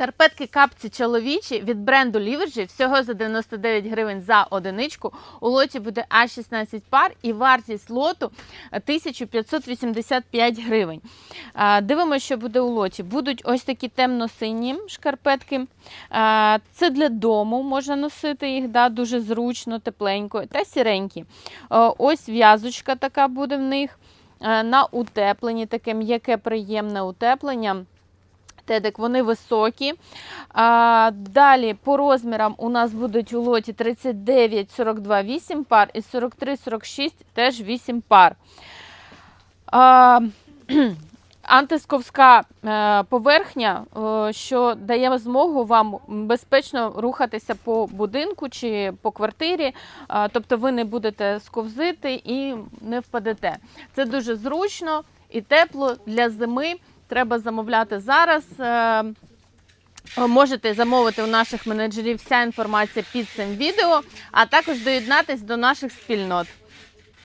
Шкарпетки капці чоловічі від бренду Ліверджі всього за 99 гривень за одиничку. У лоті буде аж 16 пар і вартість лоту 1585 гривень. Дивимося, що буде у лоті. Будуть ось такі темно-сині шкарпетки. Це для дому можна носити їх, да, дуже зручно, тепленько. Та сіренькі. Ось в'язочка така буде в них. На утепленні, таке м'яке приємне утеплення. Тедик, вони високі. А, далі по розмірам у нас будуть у лоті 39, 42, 8 пар і 43, 46 теж 8 пар. А, антисковська е, поверхня, е, що дає змогу вам безпечно рухатися по будинку чи по квартирі, е, тобто ви не будете сковзити і не впадете. Це дуже зручно і тепло для зими. Треба замовляти зараз. Е, Можете замовити у наших менеджерів вся інформація під цим відео, а також доєднатись до наших спільнот.